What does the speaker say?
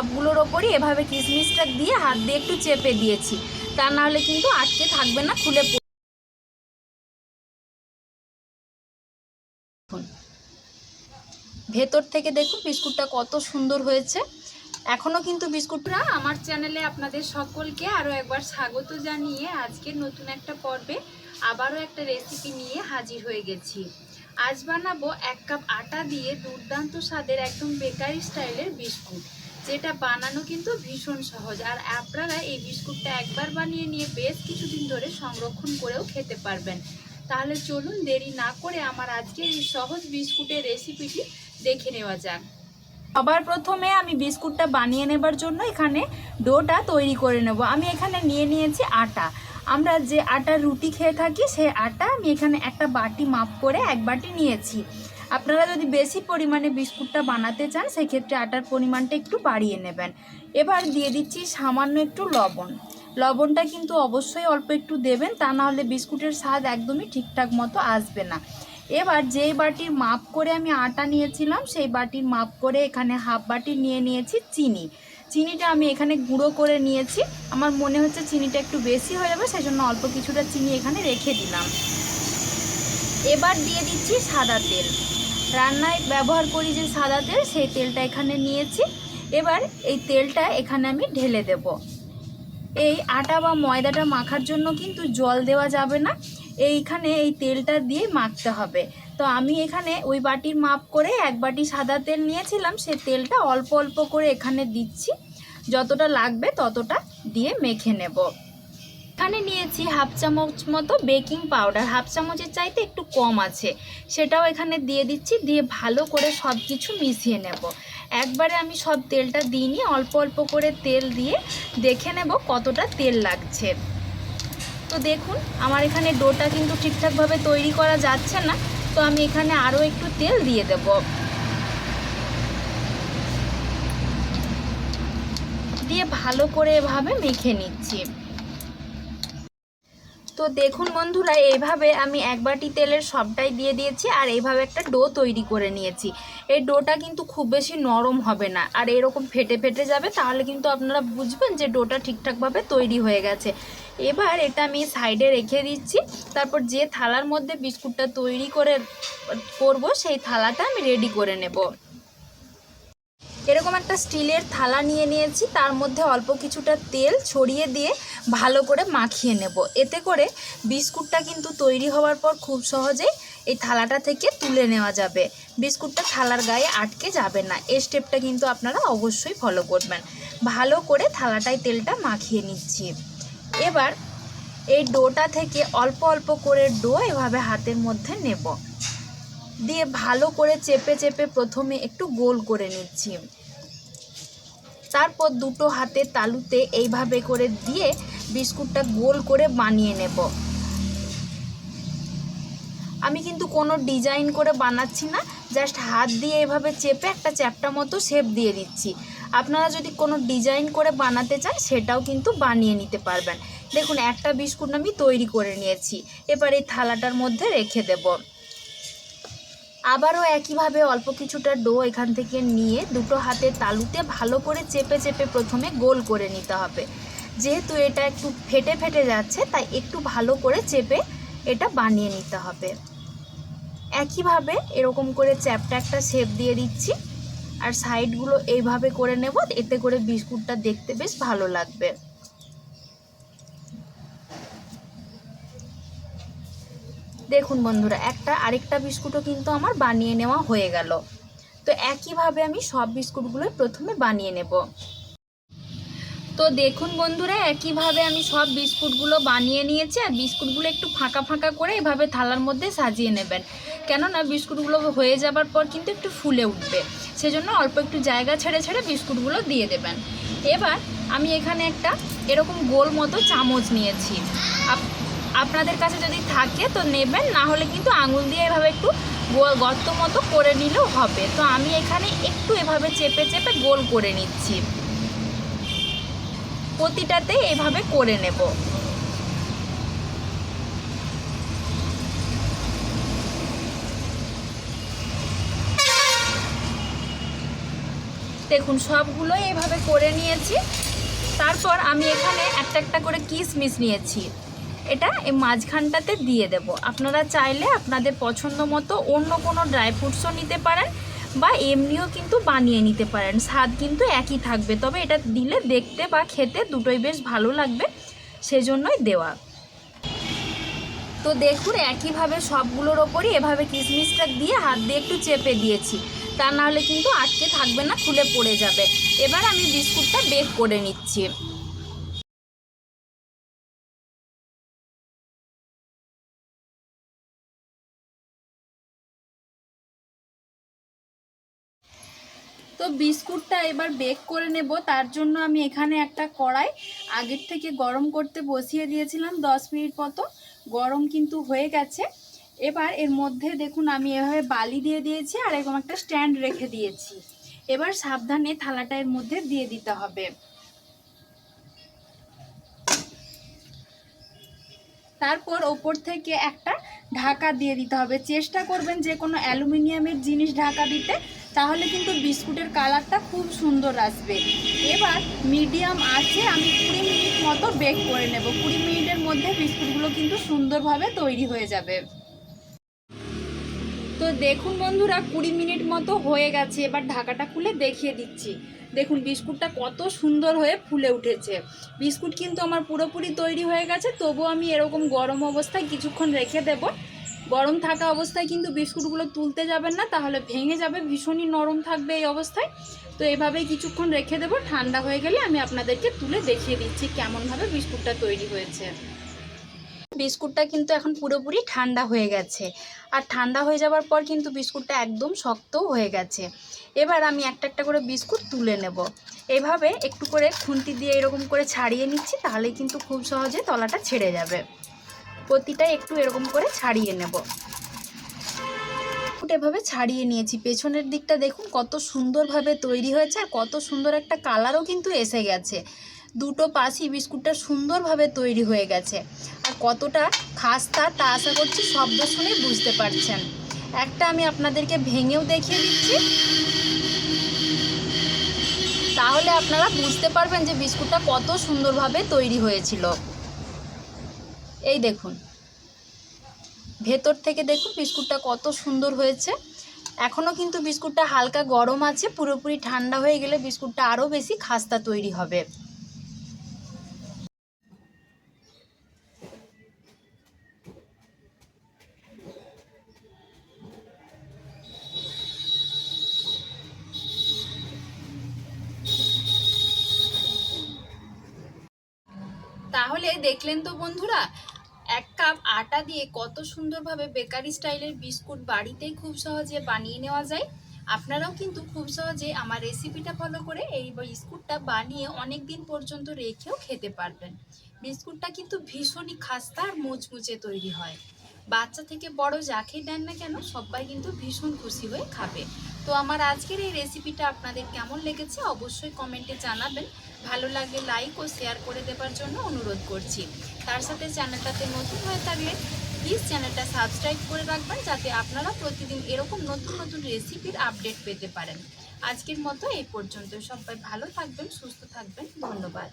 সবগুলোর ওপরই এভাবে কিশমিশটা দিয়ে হাত দিয়ে একটু চেপে দিয়েছি। তা নাহলে কিন্তু আটকে থাকবে না, খুলে ভেতর থেকে দেখুন বিস্কুটটা কত সুন্দর হয়েছে। এখনও কিন্তু বিস্কুটটা আমার চ্যানেলে আপনাদের সকলকে আরও একবার স্বাগত জানিয়ে আজকের নতুন একটা পর্বে আবারও একটা রেসিপি নিয়ে হাজির হয়ে গেছি। আজ বানাবো এক কাপ আটা দিয়ে দুর্দান্ত স্বাদের একদম বেকারি স্টাইলের বিস্কুট। যেটা বানানো কিন্তু ভীষণ সহজ। আর আপনারা এই বিস্কুটটা একবার বানিয়ে নিয়ে বেশ কিছুদিন ধরে সংরক্ষণ করেও খেতে পারবেন। তাহলে চলুন দেরি না করে আমার আজকের এই সহজ বিস্কুটের রেসিপিটি দেখে নেওয়া যাক। সবার প্রথমে আমি বিস্কুটটা বানিয়ে নেবার জন্য এখানে ডোটা তৈরি করে নেব। আমি এখানে নিয়ে নিয়েছি আটা। আমরা যে আটার রুটি খেয়ে থাকি, সেই আটা আমি এখানে একটা বাটি মাপ করে এক বাটি নিয়েছি। আপনারা যদি বেশি পরিমাণে বিস্কুটটা বানাতে চান, সেক্ষেত্রে আটার পরিমাণটা একটু বাড়িয়ে নেবেন। এবার দিয়ে দিচ্ছি সামান্য একটু লবণ। লবণটা কিন্তু অবশ্যই অল্প একটু দেবেন, তা না হলে বিস্কুটের স্বাদ একদমই ঠিকঠাক মতো আসবে না। এবার যেই বাটির মাপ করে আমি আটা নিয়েছিলাম, সেই বাটির মাপ করে এখানে হাফ বাটি নিয়ে নিয়েছি চিনি। চিনিটা আমি এখানে গুঁড়ো করে নিয়েছি। আমার মনে হচ্ছে চিনিটা একটু বেশি হয়ে যাবে, সেই জন্য অল্প কিছুটা চিনি এখানে রেখে দিলাম। এবার দিয়ে দিচ্ছি সাদা তেল। রান্নায় ব্যবহার করি যে সাদা তেল, সেই তেলটা এখানে নিয়েছি। এবার এই তেলটা এখানে আমি ঢেলে দেব। এই আটা বা ময়দাটা মাখার জন্য কিন্তু জল দেওয়া যাবে না। এইখানে এই তেলটা দিয়ে মাখতে হবে। তো আমি এখানে ওই বাটির মাপ করে এক বাটি সাদা তেল নিয়েছিলাম। সে তেলটা অল্প অল্প করে এখানে দিচ্ছি। যতটা লাগবে ততটা দিয়ে মেখে নেব। এখানে নিয়েছি হাফ চামচ মতো বেকিং পাউডার। হাফ চামচের চাইতে একটু কম আছে। সেটাও এখানে দিয়ে দিচ্ছি, দিয়ে ভালো করে সব কিছু মিশিয়ে নেব। একবারে আমি সব তেলটা দিইনি, অল্প অল্প করে তেল দিয়ে দেখে নেব কতটা তেল লাগছে। তো দেখুন, আমার এখানে ডোটা কিন্তু ঠিকঠাকভাবে তৈরি করা যাচ্ছে না, তো আমি এখানে আরও একটু তেল দিয়ে দেব। দিয়ে ভালো করে এভাবে মেখে নিচ্ছি। তো দেখুন বন্ধুরা, এইভাবে আমি এক বাটি তেলের সবটাই দিয়ে দিয়েছি আর এইভাবে একটা ডো তৈরি করে নিয়েছি। এই ডোটা কিন্তু খুব বেশি নরম হবে না। আর এরকম ফেটে ফেটে যাবে, তাহলে কিন্তু আপনারা বুঝবেন যে ডোটা ঠিকঠাকভাবে তৈরি হয়ে গেছে। এবার এটা আমি সাইডে রেখে দিচ্ছি। তারপর যে থালার মধ্যে বিস্কুটটা তৈরি করে করব, সেই থালাটা আমি রেডি করে নেব। এরকম একটা স্টিলের থালা নিয়ে নিয়েছি, তার মধ্যে অল্প কিছুটা তেল ছড়িয়ে দিয়ে ভালো করে মাখিয়ে নেব। এতে করে বিস্কুটটা কিন্তু তৈরি হওয়ার পর খুব সহজেই এই থালাটা থেকে তুলে নেওয়া যাবে। বিস্কুটটা থালার গায়ে আটকে যাবে না এই স্টেপটা কিন্তু আপনারা অবশ্যই ফলো করবেন। ভালো করে থালাটায় তেলটা মাখিয়ে নিচ্ছি। এবার এই ডোটা থেকে অল্প অল্প করে ডো এভাবে হাতের মধ্যে নেব। দিয়ে ভালো করে চেপে চেপে প্রথমে একটু গোল করে নিচ্ছি। তারপর দুটো হাতে তালুতে এইভাবে করে দিয়ে বিস্কুটটা গোল করে বানিয়ে নেব। আমি কিন্তু কোনো ডিজাইন করে বানাচ্ছি না, জাস্ট হাত দিয়ে এভাবে চেপে একটা চ্যাপটা মতো শেপ দিয়ে দিচ্ছি। আপনারা যদি কোনো ডিজাইন করে বানাতে চান, সেটাও কিন্তু বানিয়ে নিতে পারবেন। দেখুন, একটা বিস্কুট আমি তৈরি করে নিয়েছি। এবার এই থালাটার মধ্যে রেখে দেবো। আবারও একইভাবে অল্প কিছুটা ডো এখান থেকে নিয়ে দুটো হাতে তালুতে ভালো করে চেপে চেপে প্রথমে গোল করে নিতে হবে। যেহেতু এটা একটু ফেটে ফেটে যাচ্ছে, তাই একটু ভালো করে চেপে এটা বানিয়ে নিতে হবে। একইভাবে এরকম করে চ্যাপটা একটা শেপ দিয়ে দিচ্ছি। আর সাইডগুলো এইভাবে করে নেব, এতে করে বিস্কুটটা দেখতে বেশ ভালো লাগবে। দেখুন বন্ধুরা, একটা আরেকটা বিস্কুটও কিন্তু আমার বানিয়ে নেওয়া হয়ে গেল। তো একইভাবে আমি সব বিস্কুটগুলো প্রথমে বানিয়ে নেব। তো দেখুন বন্ধুরা, একইভাবে আমি সব বিস্কুটগুলো বানিয়ে নিয়েছি, আর বিস্কুটগুলো একটু ফাঁকা ফাঁকা করে এভাবে থালার মধ্যে সাজিয়ে নেবেন। কেননা বিস্কুটগুলো হয়ে যাবার পর কিন্তু একটু ফুলে উঠবে, সেজন্য অল্প একটু জায়গা ছেড়ে ছেড়ে বিস্কুটগুলো দিয়ে দেবেন। এবার আমি এখানে একটা এরকম গোল মতো চামচ নিয়েছি। আপ- আপনাদের কাছে যদি থাকে তো নেবেন, না হলে কিন্তু আঙুল দিয়ে এভাবে একটু গর্ত মতো করে নিলেও হবে। তো আমি এখানে একটু এভাবে চেপে চেপে গোল করে নিচ্ছি। প্রতিটাতে এভাবে করে নেব। দেখুন, সবগুলো এভাবে করে নিয়েছি। তারপর আমি এখানে একটা একটা করে কিশমিশ নিয়েছি। এটা এই মাঝখানটাতে দিয়ে দেব। আপনারা চাইলে আপনাদের পছন্দ মতো অন্য কোনো ড্রাই ফ্রুটসও নিতে পারেন বা এমনিও কিন্তু বানিয়ে নিতে পারেন। স্বাদ কিন্তু একই থাকবে, তবে এটা দিলে দেখতে বা খেতে দুটোই বেশ ভালো লাগবে, সেজন্যই দেওয়া। তো দেখুন, একইভাবে সবগুলোর ওপরই এভাবে কিশমিশটা দিয়ে হাত দিয়ে একটু চেপে দিয়েছি। তা নাহলে কিন্তু আটকে থাকবে না, খুলে পড়ে যাবে। এবার আমি বিস্কুটটা বেক করে নিচ্ছি। তো বিস্কুটটা এবার বেক করে নেব। তার জন্য আমি এখানে একটা কড়াই আগের থেকে গরম করতে বসিয়ে দিয়েছিলাম দশ মিনিট মতো। গরম কিন্তু হয়ে গেছে। এবার এর মধ্যে দেখুন আমি এভাবে বালি দিয়ে দিয়েছি আর এরকম একটা স্ট্যান্ড রেখে দিয়েছি। এবার সাবধানে থালাটা এর মধ্যে দিয়ে দিতে হবে। তারপর ওপর থেকে একটা ঢাকা দিয়ে দিতে হবে। চেষ্টা করবেন যে কোনো অ্যালুমিনিয়ামের জিনিস ঢাকা দিতে। তাহলে কিন্তু বিস্কুটের কালারটা খুব সুন্দর আসবে। এবার মিডিয়াম আছে, আমি কুড়ি মিনিট মতো বেক করে নেব। কুড়ি মিনিটের মধ্যে বিস্কুটগুলো কিন্তু সুন্দরভাবে তৈরি হয়ে যাবে। তো দেখুন বন্ধুরা, কুড়ি মিনিট মতো হয়ে গেছে। এবার ঢাকাটা খুলে দেখিয়ে দিচ্ছি। দেখুন, বিস্কুটটা কত সুন্দর হয়ে ফুলে উঠেছে। বিস্কুট কিন্তু আমার পুরোপুরি তৈরি হয়ে গেছে, তবুও আমি এরকম গরম অবস্থায় কিছুক্ষণ রেখে দেব। গরম থাকা অবস্থায় কিন্তু বিস্কুটগুলো তুলতে যাবেন না, তাহলে ভেঙে যাবে, ভীষণই নরম থাকবে এই অবস্থায়। তো এভাবেই কিছুক্ষণ রেখে দেবো, ঠান্ডা হয়ে গেলে আমি আপনাদেরকে তুলে দেখিয়ে দিচ্ছি কেমনভাবে বিস্কুটটা তৈরি হয়েছে। বিস্কুটটা কিন্তু এখন পুরোপুরি ঠান্ডা হয়ে গেছে। আর ঠান্ডা হয়ে যাওয়ার পর কিন্তু বিস্কুটটা একদম শক্তও হয়ে গেছে। এবার আমি একটা একটা করে বিস্কুট তুলে নেব। এভাবে একটু করে খুন্তি দিয়ে এরকম করে ছাড়িয়ে নিচ্ছি, তাহলেই কিন্তু খুব সহজে তলাটা ছেড়ে যাবে। প্রতিটা একটু এরকম করে ছাড়িয়ে নেব। এভাবে ছাড়িয়ে নিয়েছি। পেছনের দিকটা দেখুন কত সুন্দরভাবে তৈরি হয়েছে আর কত সুন্দর একটা কালারও কিন্তু এসে গেছে। দুটো পাশই বিস্কুটটা সুন্দরভাবে তৈরি হয়ে গেছে। আর কতটা খাস্তা তা আশা করছি শব্দ শুনে বুঝতে পারছেন। একটা আমি আপনাদেরকে ভেঙেও দেখিয়ে দিচ্ছি। তাহলে আপনারা বুঝতে পারবেন যে বিস্কুটটা কত সুন্দরভাবে তৈরি হয়েছিল। এই দেখুন। ভেতর থেকে দেখুন বিস্কুটটা কত সুন্দর হয়েছে। এখনও কিন্তু বিস্কুটটা হালকা গরম আছে, পুরোপুরি ঠান্ডা হয়ে গেলে বিস্কুটটা আরও বেশি খাস্তা তৈরি হবে। তাহলে দেখলেন তো বন্ধুরা, এক কাপ আটা দিয়ে কত সুন্দরভাবে বেকারি স্টাইলের বিস্কুট বাড়িতেই খুব সহজে বানিয়ে নেওয়া যায়। আপনারাও কিন্তু খুব সহজে আমার রেসিপিটা ফলো করে এই বিস্কুটটা বানিয়ে অনেক দিন পর্যন্ত রেখেও খেতে পারবেন। বিস্কুটটা কিন্তু ভীষণই খাস্তা আর মুচমুচে তৈরি হয়। বাচ্চা থেকে বড় যাকে দেন না কেন, সবাই কিন্তু ভীষণ খুশি হয়ে খাবে। তো আমার আজকের এই রেসিপিটা আপনাদের কেমন লেগেছে অবশ্যই কমেন্টে জানাবেন। ভালো লাগে লাইক ও শেয়ার করে দেবার জন্য অনুরোধ করছি। তার সাথে চ্যানেলটাতে নতুন হয়ে থাকলে প্লিজ চ্যানেলটা সাবস্ক্রাইব করে রাখবেন যাতে আপনারা প্রতিদিন এরকম নতুন নতুন রেসিপির আপডেট পেতে পারেন। আজকের মতো এই পর্যন্ত। সবাই ভালো থাকবেন, সুস্থ থাকবেন। ধন্যবাদ।